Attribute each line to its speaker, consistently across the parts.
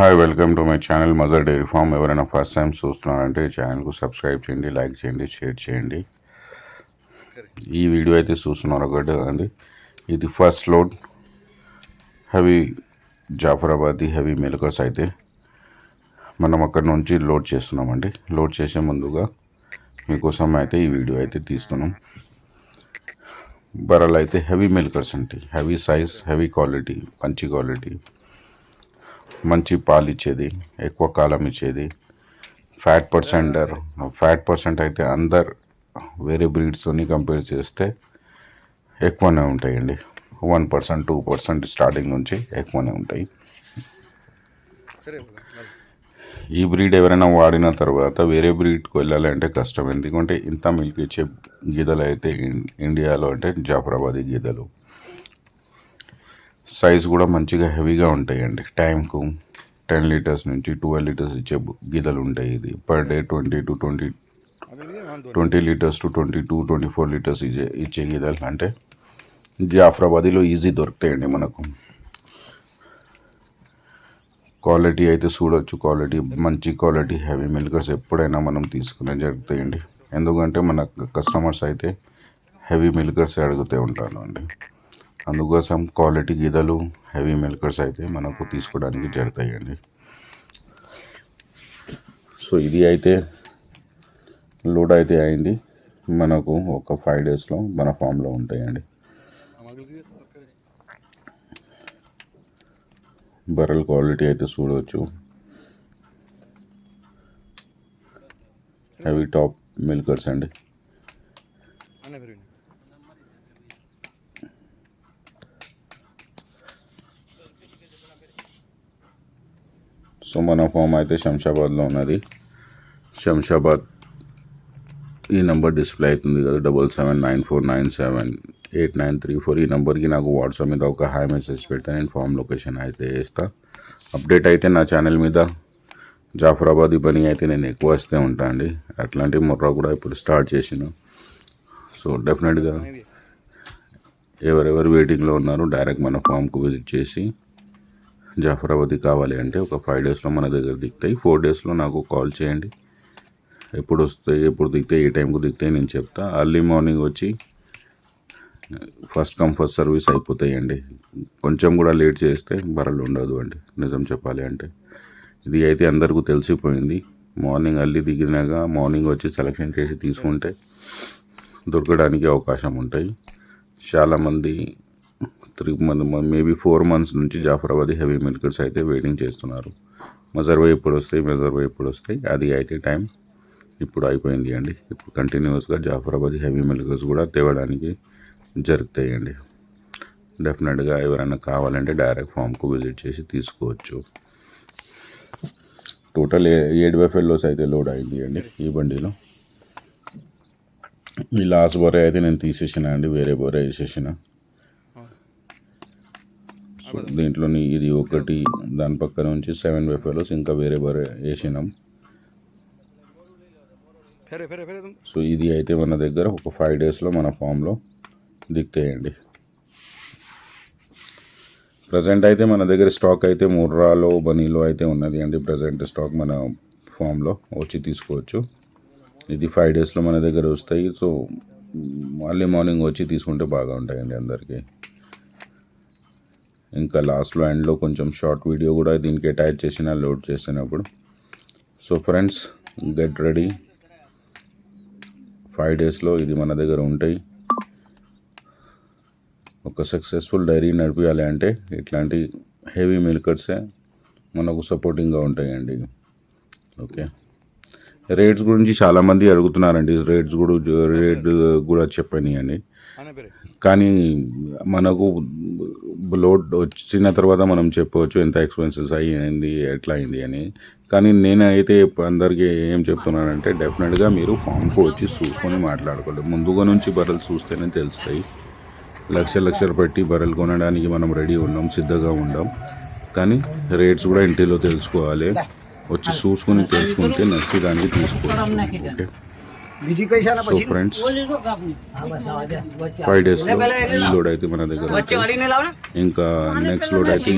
Speaker 1: Hi welcome to my channel Mother Dairy farm ఎవరైనా first time చూస్తున్నారంటే ఛానల్కు subscribe చేయండి లైక్ చేయండి షేర్ చేయండి. ఈ వీడియో అయితే చూస్తున్నారు ఒకటి అండి? ఇది first load heavy Jaffarabadi heavy milkers అయితే మనం అక్కడ నుంచి లోడ్ చేస్తున్నామండి. లోడ్ చేసే ముందుగా మీకోసం అయితే ఈ వీడియో అయితే తీస్తున్నాం. బరలు అయితే హెవీ మిల్కర్స్ అండి. హెవీ సైజ్ హెవీ క్వాలిటీ మంచి క్వాలిటీ మంచి పాలు ఇచ్చేది ఎక్కువ కాలం ఇచ్చేది. ఫ్యాట్ పర్సెంట్ ఫ్యాట్ పర్సెంట్ అయితే అందరు వేరే బ్రీడ్స్తోని కంపేర్ చేస్తే ఎక్కువనే ఉంటాయండి. One percent two percent starting నుంచి ఎక్కువనే ఉంటాయి. ఈ బ్రీడ్ ఎవరైనా వాడిన తర్వాత వేరే బ్రీడ్కి వెళ్ళాలంటే కష్టం. ఎందుకంటే ఇంత మిల్క్ ఇచ్చే గీదలు అయితే ఇండియాలో అంటే జాఫరాబాదీ గీదలు సైజ్ కూడా మంచిగా హెవీగా ఉంటాయండి. టైంకు టెన్ లీటర్స్ నుంచి ట్వెల్వ్ లీటర్స్ ఇచ్చే బు- ఉంటాయి ఇది. Per day twenty to twenty twenty litres to twenty two twenty four litres ఇచ్చే ఇచ్చే గీదలు అంటే జాఫ్రాబాదీలో ఈజీ దొరుకుతాయండి మనకు. క్వాలిటీ అయితే చూడొచ్చు. క్వాలిటీ మంచి క్వాలిటీ హెవీ మిల్కర్స్ ఎప్పుడైనా మనం తీసుకునే జరుగుతాయండి. ఎందుకంటే మన కస్టమర్స్ అయితే హెవీ మిల్కర్స్ అడుగుతూ ఉంటాను అండి. అందుకోసం క్వాలిటీ గీదలు హెవీ మిల్కర్స్ అయితే మనకు తీసుకోవడానికి జరుగుతాయండి సో ఇది అయితే లోడ్ అయితే అయింది. మనకు ఒక ఫైవ్ డేస్లో మన ఫామ్లో ఉంటాయండి. బర్రెల క్వాలిటీ అయితే చూడవచ్చు అవి టాప్ మిల్కర్స్ అండి. సో మన ఫామ్ అయితే శంషాబాద్లో ఉన్నది. శంషాబాద్ ఈ నెంబర్ డిస్ప్లే అవుతుంది కదా double seven nine four nine seven eight nine three four. ఈ నెంబర్కి నాకు వాట్సాప్ మీద ఒక హాయ్ మెసేజ్ పెడతా నేను ఫామ్ లొకేషన్ అయితే వేస్తా. అప్డేట్ అయితే నా ఛానల్ మీద. జాఫరాబాద్ పని అయితే నేను ఎక్కువ వస్తే ఉంటా అండి. అట్లాంటి మొర్రా కూడా ఇప్పుడు స్టార్ట్ చేసిన సో డెఫినెట్గా ఎవరెవరు వెయిటింగ్లో ఉన్నారో డైరెక్ట్ మన ఫామ్కు విజిట్ చేసి జాఫరాబాద్ కావాలి అంటే ఒక ఫైవ్ డేస్లో మన దగ్గర దిగుతాయి. ఫోర్ డేస్లో నాకు కాల్ చేయండి. ఎప్పుడు వస్తాయి ఎప్పుడు దిగుతాయి ఏ టైంకు దిగుతాయి నేను చెప్తా. అర్లీ మార్నింగ్ వచ్చి ఫస్ట్ కమ్ ఫస్ట్ సర్వీస్ అయిపోతాయండి. కొంచెం కూడా లేట్ చేస్తే బరలు ఉండదు అండి నిజం చెప్పాలి అంటే. ఇది అయితే అందరికీ తెలిసిపోయింది. మార్నింగ్ అల్లి దిగినాక మార్నింగ్ వచ్చి సెలక్షన్ చేసి తీసుకుంటే దొరకడానికి అవకాశం ఉంటాయి. చాలామంది three month maybe four months నుంచి జాఫరాబాదీ హెవీ మిల్కర్స్ అయితే వెయిటింగ్ చేస్తున్నారు. మజర్వై ఎప్పుడు వస్తాయి మెజర్వై ఎప్పుడు వస్తాయి అది అయితే టైం ఇప్పుడు అయిపోయింది అండి. ఇప్పుడు కంటిన్యూస్గా జాఫరాబాదీ హెవీ మిల్కర్స్ కూడా తేవడానికి జరుగుతాయండి. డెఫినెట్గా ఎవరైనా కావాలంటే డైరెక్ట్ ఫామ్కు విజిట్ చేసి తీసుకోవచ్చు. టోటల్ ఏ- ఏడు వెఫెల్లోస్ అయితే లోడ్ అయింది అండి ఈ బండిలో. ఈ లాస్ట్ బొరే అయితే నేను తీసేసిన అండి వేరే బొరే వేసేసిన దీంట్లోని ఇది ఒకటి దాని పక్కన నుంచి సెవెన్ వెఫెలోస్ ఇంకా వేరే బొరే వేసినాం. సో ఇది అయితే మన దగ్గర ఒక ఫైవ్ డేస్లో మన ఫామ్లో దిగుతాయండి ప్రజెంట్ అయితే మన దగ్గర స్టాక్ అయితే ముర్రాలో బనీలో అయితే ఉన్నది అండి. ప్రజెంట్ స్టాక్ మన ఫామ్లో వచ్చి తీసుకోవచ్చు. ఇది ఫైవ్ డేస్లో మన దగ్గర వస్తాయి. సో మళ్ళీ మార్నింగ్ వచ్చి తీసుకుంటే బాగా ఉంటాయండి అందరికీ. ఇంకా లాస్ట్లో ఎండ్లో కొంచెం షార్ట్ వీడియో కూడా దీనికి అటాచ్ చేసిన లోడ్ చేసినప్పుడు so friends get ready. Five డేస్లో ఇది మన దగ్గర ఉంటాయి. ఒక సక్సెస్ఫుల్ డైరీ నడిపించాలి అంటే ఇట్లాంటి హెవీ మిల్కర్సే మనకు సపోర్టింగ్గా ఉంటాయండి. ఓకే. రేట్స్ గురించి చాలామంది అడుగుతున్నారండి. రేట్స్ కూడా రేట్ కూడా చెప్పనియండి. కానీ మనకు లోడ్ వచ్చిన తర్వాత మనం చెప్పవచ్చు ఎంత ఎక్స్పెన్సెస్ అయ్యింది ఎట్లా అయింది అని. కానీ నేనైతే అందరికీ ఏం చెప్తున్నానంటే డెఫినెట్గా మీరు ఫామ్కు వచ్చి చూసుకొని మాట్లాడుకోండి. ముందుగా నుంచి బర్రెలు చూస్తేనే తెలుస్తాయి. లక్ష లక్షలు పెట్టి బర్రెలు కొనడానికి మనం రెడీ ఉన్నాం సిద్ధంగా ఉన్నాం. కానీ రేట్స్ కూడా ఇంటిలో తెలుసుకోవాలి. వచ్చి చూసుకొని తెలుసుకుంటే నెక్స్ట్ దానికి తీసుకోవచ్చు ఓకే
Speaker 2: విజి
Speaker 1: కైసాన
Speaker 2: పసి
Speaker 1: ఫ్రెండ్స్ ఫైవ్ డేస్ లోడ్ అయితే మన దగ్గర ఇంకా నెక్స్ట్ లోడ్ అయితే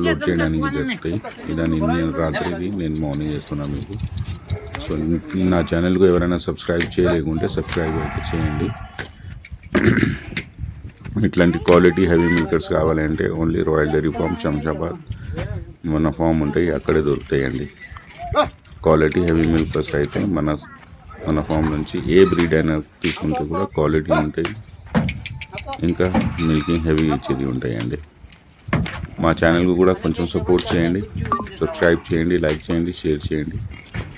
Speaker 1: లోడ్ చేయడానికి జరుగుతాయి ఇదని నేను రాత్రికి నేను మార్నింగ్ చేస్తున్నాను మీకు సో నా ఛానల్కు ఎవరైనా సబ్స్క్రైబ్ చేయలేకుంటే సబ్స్క్రైబ్ అయితే చేయండి ఇట్లాంటి క్వాలిటీ హెవీ మేకర్స్ కావాలంటే only Royal Dairy farm Shamshabad మన ఫామ్ ఉంటాయి అక్కడే దొరుకుతాయండి క్వాలిటీ హెవీ మిల్కర్స్ అయితే మన మన ఫామ్ నుంచి ఏ బ్రీడ్ అయినా తీసుకుంటే కూడా క్వాలిటీ ఉంటాయి. ఇంకా మిల్కింగ్ హెవీ ఇచ్చేది ఉంటాయండి. మా ఛానల్కి కూడా కొంచెం సపోర్ట్ చేయండి. సబ్స్క్రైబ్ చేయండి లైక్ చేయండి షేర్ చేయండి.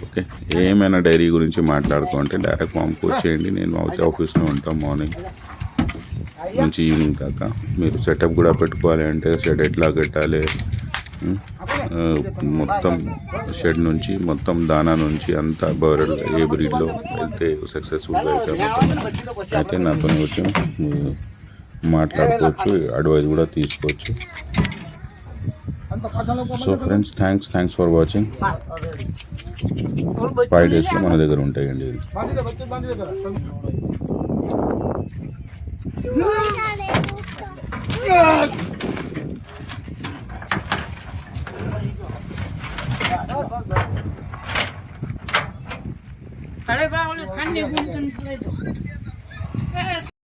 Speaker 1: ఓకే? ఏమైనా డైరీ గురించి మాట్లాడుకుంటే డైరెక్ట్ ఫామ్కి వచ్చేయండి. నేను అయితే ఆఫీస్లో ఉంటాను మార్నింగ్ నుంచి ఈవినింగ్ దాకా. మీరు సెటప్ కూడా పెట్టుకోవాలి అంటే సెట్ ఎట్లా కట్టాలి? మొత్తం షెడ్ నుంచి మొత్తం దానా నుంచి అంతా బర్రెడ్ ఏ బ్రీడ్లో వెళ్తే సక్సెస్ఫుల్గా అయితే అయితే నాతో వచ్చి మాట్లాడుకోవచ్చు అడ్వైజ్ కూడా తీసుకోవచ్చు. So friends thanks thanks for watching five డేస్లో మన దగ్గర ఉంటాయండి ఇది
Speaker 3: વીડિયો બંધ કરી